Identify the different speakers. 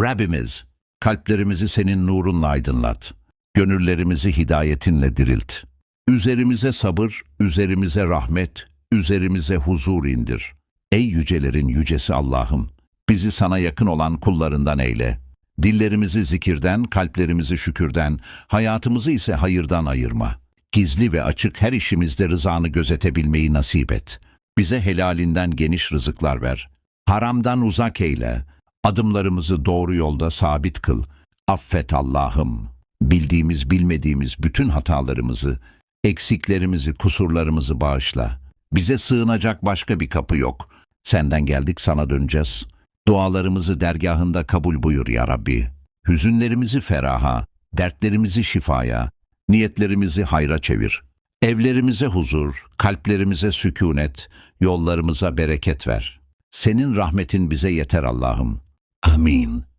Speaker 1: Rabbimiz, kalplerimizi senin nurunla aydınlat. Gönüllerimizi hidayetinle dirilt. Üzerimize sabır, üzerimize rahmet, üzerimize huzur indir. Ey yücelerin yücesi Allah'ım, bizi sana yakın olan kullarından eyle. Dillerimizi zikirden, kalplerimizi şükürden, hayatımızı ise hayırdan ayırma. Gizli ve açık her işimizde rızanı gözetebilmeyi nasip et. Bize helalinden geniş rızıklar ver. Haramdan uzak eyle. Adımlarımızı doğru yolda sabit kıl. Affet Allah'ım. Bildiğimiz bilmediğimiz bütün hatalarımızı, eksiklerimizi, kusurlarımızı bağışla. Bize sığınacak başka bir kapı yok. Senden geldik sana döneceğiz. Dualarımızı dergahında kabul buyur ya Rabbi. Hüzünlerimizi feraha, dertlerimizi şifaya, niyetlerimizi hayra çevir. Evlerimize huzur, kalplerimize sükunet, yollarımıza bereket ver. Senin rahmetin bize yeter Allah'ım. Amin.